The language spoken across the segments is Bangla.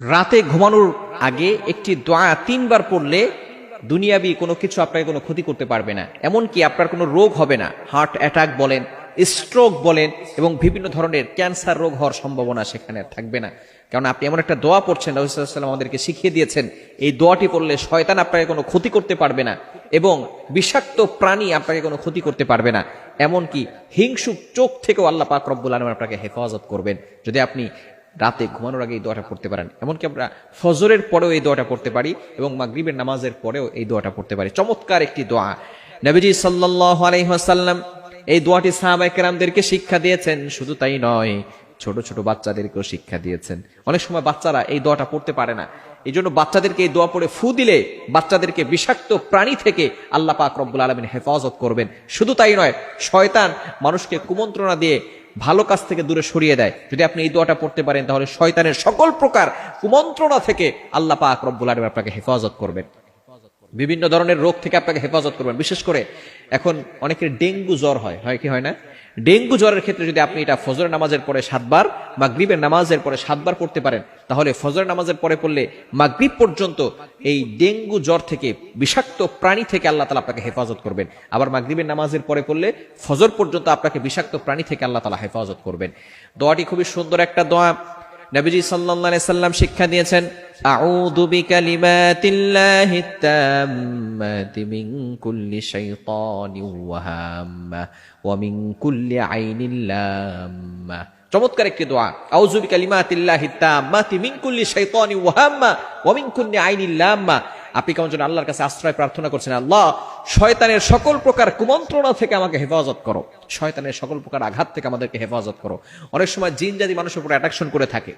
রাতে ঘুমানোর আগে একটি দোয়া তিনবার পড়লে দুনিয়াবি কোনো কিছু আপনাকে কোনো ক্ষতি করতে পারবে না। এমনকি আপনার কোনো রোগ হবে না। হার্ট অ্যাটাক বলেন, স্ট্রোক বলেন এবং বিভিন্ন ধরনের ক্যান্সার রোগ হওয়ার সম্ভাবনা সেখানে থাকবে না। কারণ আপনি এমন একটা দোয়া পড়ছেন রহিসাল্লাম আমাদেরকে শিখিয়ে দিয়েছেন, এই দোয়াটি পড়লে শয়তান আপনাকে কোনো ক্ষতি করতে পারবে না এবং বিষাক্ত প্রাণী আপনাকে কোনো ক্ষতি করতে পারবে না। এমনকি হিংসুক চোখ থেকেও আল্লাহ পাক রব্বুল আলম আপনাকে হেফাজত করবেন। যদি আপনি রাতে ঘুমানোর আগে এই দোয়াটা পড়তে পারেন। এমনকি আমরা ফজরের পরেও এই দোয়াটা পড়তে পারি এবং মাগরিবের নামাজের পরেও এই দোয়াটা পড়তে পারি। চমৎকার একটি দোয়া। নবীজি সাল্লাহ আলহিহাসাল্লাম এই দোয়াটি সাহাবাই কেরামদেরকে শিক্ষা দিয়েছেন। শুধু তাই নয়, ছোট ছোট বাচ্চাদেরকেও শিক্ষা দিয়েছেন। অনেক সময় বাচ্চারা এই দোয়াটা পড়তে পারে না। এই জন্য বাচ্চাদেরকে এই দোয়া পড়ে ফু দিলে বাচ্চাদেরকে বিষাক্ত প্রাণী থেকে আল্লাহ পাক রব্বুল আলমিন হেফাজত করবেন। শুধু তাই নয়, শয়তান মানুষকে কুমন্ত্রণা দিয়ে ভালো কাজ থেকে দূরে সরিয়ে দেয়। যদি আপনি এই দোয়াটা পড়তে পারেন, তাহলে শয়তানের সকল প্রকার কুমন্ত্রণা থেকে আল্লাহ পাক রব্বুল আলম আপনাকে হেফাজত করবেন। বিভিন্ন ধরনের রোগ থেকে আপনাকে হেফাজত করবেন। বিশেষ করে এখন অনেকের ডেঙ্গু জ্বর হয়। হয় কি হয় না? ডেঙ্গু জ্বরের ক্ষেত্রে যদি আপনি এটা ফজর নামাজের পরে সাতবার, মাগরিবের নামাজের পরে সাতবার পড়তে পারেন, তাহলে ফজর নামাজের পরে পড়লে মাগরিব পর্যন্ত এই ডেঙ্গু জ্বর থেকে, বিষাক্ত প্রাণী থেকে আল্লাহ তালা আপনাকে হেফাজত করবেন। আবার মাগরিবের নামাজের পরে পড়লে ফজর পর্যন্ত আপনাকে বিষাক্ত প্রাণী থেকে আল্লাহ তালা হেফাজত করবেন। দোয়াটি খুবই সুন্দর একটা দোয়া। নবীজি সাল্লাল্লাহু সাল্লাম শিক্ষা দিয়েছেন বিকালিমাতিল্লাহি তাম্মাতি মিন কুল্লি শাইতানিন ওয়া হাম্মা ওয়া মিন কুল্লি আইনিন লাম্মা। চমৎকার একটি দোয়া, আউযু বিকালিমাতিল্লাহি তাম্মাতি মিন কুল্লি শাইতানিন ওয়া হাম্মা ওয়া মিন লাম্মা। আপনি কেমন যেন আল্লাহর কাছে আশ্রয় প্রার্থনা করছেন, আল্লাহ, শয়তানের সকল প্রকার কুমন্ত্রণা থেকে আমাকে হেফাজত করো। শয়তানের সকল প্রকার আঘাত থেকে আমাদেরকে হেফাজত করো। অনেক সময় জিন জাতি মানুষের উপর অ্যাট্রাকশন করে থাকে।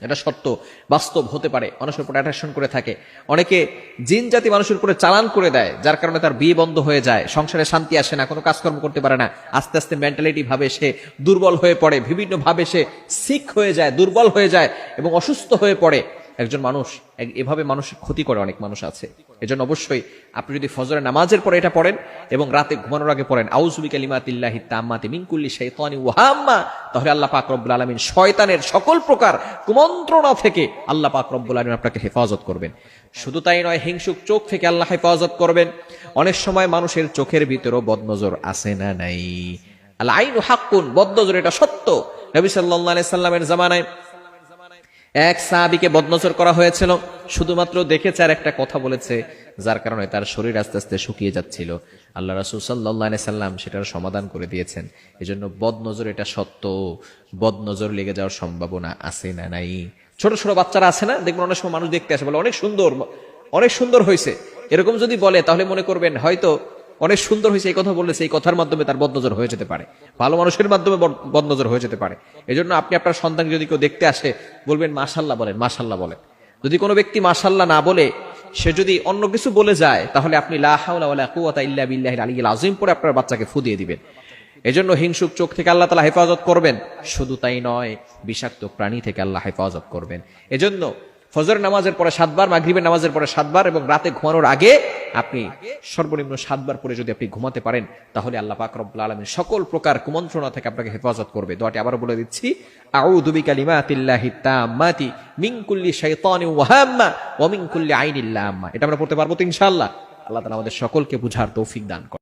এটা সত্য, বাস্তব হতে পারে, মানুষের উপর অ্যাট্রাকশন করে থাকে। অনেকে জিন জাতি মানুষের উপরে চালান করে দেয়, যার কারণে তার বিয়ে বন্ধ হয়ে যায়, সংসারে শান্তি আসে না, কোনো কাজকর্ম করতে পারে না। আস্তে আস্তে মেন্টালিটি ভাবে সে দুর্বল হয়ে পড়ে বিভিন্ন ভাবে সে সিক হয়ে যায়, দুর্বল হয়ে যায় এবং অসুস্থ হয়ে পড়ে। একজন মানুষ এভাবে মানুষের ক্ষতি করে অনেক মানুষ আছে। এজন্য অবশ্যই আপনি যদি ফজরের নামাজের পরে এটা পড়েন এবং রাতে ঘুমানোর আগে পড়েন আউজুবি কালিমাতিল্লাহি তাম্মাতি মিনকুল্লি শাইতানি ওয়াহাম্মা, তাহলে আল্লাহ পাক রব্বুল আলামিন শয়তানের সকল প্রকার কুমন্ত্রণা থেকে আল্লাহ পাক রব্বুল আলামিন আপনাকে হেফাজত করবেন। শুধু তাই নয়, হিংসুক চোখ থেকে আল্লাহ হেফাজত করবেন। অনেক সময় মানুষের চোখের ভিতরেও বদনজর আছে না নাই? আল্লাহ আইন হাক্কুন, বদনজর, এটা সত্য। নবী সাল্লাল্লাহু আলাইহি সাল্লামের জামানায় এক সাহাবিকে বদনজর করা হয়েছিল, শুধুমাত্র দেখেছে আর একটা কথা বলেছে, যার কারণে তার শরীর আস্তে আস্তে শুকিয়ে যাচ্ছিল। আল্লাহ রাসুল সাল্লাহ সাল্লাম সেটার সমাধান করে দিয়েছেন। এজন্য বদনজর এটা সত্য। বদনজর লেগে যাওয়ার সম্ভাবনা আছে না নাই? ছোট ছোট বাচ্চারা আছে না? দেখবেন অনেক সময় মানুষ দেখতে আসে, বলে, অনেক সুন্দর অনেক সুন্দর হয়েছে। এরকম যদি বলে, তাহলে মনে করবেন হয়তো অনেক সুন্দর হয়েছে এই কথা বললে, সেই কথার মাধ্যমে তার বদনজর হয়ে যেতে পারে। ভালো মানুষের মাধ্যমে বদ- বদনজর হয়ে যেতে পারে। এজন্য আপনি আপনার সন্তান যদি কেউ দেখতে আসে, বলবেন, মাশাল্লাহ বলেন মাশাল্লাহ বলেন। যদি কোনো ব্যক্তি মাশাল্লাহ না বলে, সে যদি অন্য কিছু বলে যায়, তাহলে আপনি আযীম পরে আপনার বাচ্চাকে ফু দিয়ে দিবেন। এজন্য হিংসুক চোখ থেকে আল্লাহ তালা হেফাজত করবেন। শুধু তাই নয়, বিষাক্ত প্রাণী থেকে আল্লাহ হেফাজত করবেন। এজন্য ফজর নামাজের পরে সাতবার, মাগরিবের নামাজের পরে সাতবার এবং রাতে ঘুমানোর আগে আপনি সর্বনিম্ন সাতবার পরে যদি আপনি ঘুমাতে পারেন, তাহলে আল্লাহ পাক রব্বুল আলামিন সকল প্রকার কুমন্ত্রণা থেকে আপনাকে হেফাজত করবে। দোয়াটি আবার বলে দিচ্ছি, আউযু বিকালিমাতিল্লাহি তাম্মাতি মিন কুল্লি শাইতানিন ওয়া হাম্মা ওয়া মিন কুল্লি আইনিল লাম্মা। এটা আমরা পড়তে পারব তো ইনশাআল্লাহ। আল্লাহ তাআলা আমাদের সকলকে বুঝার তৌফিক দান করেন।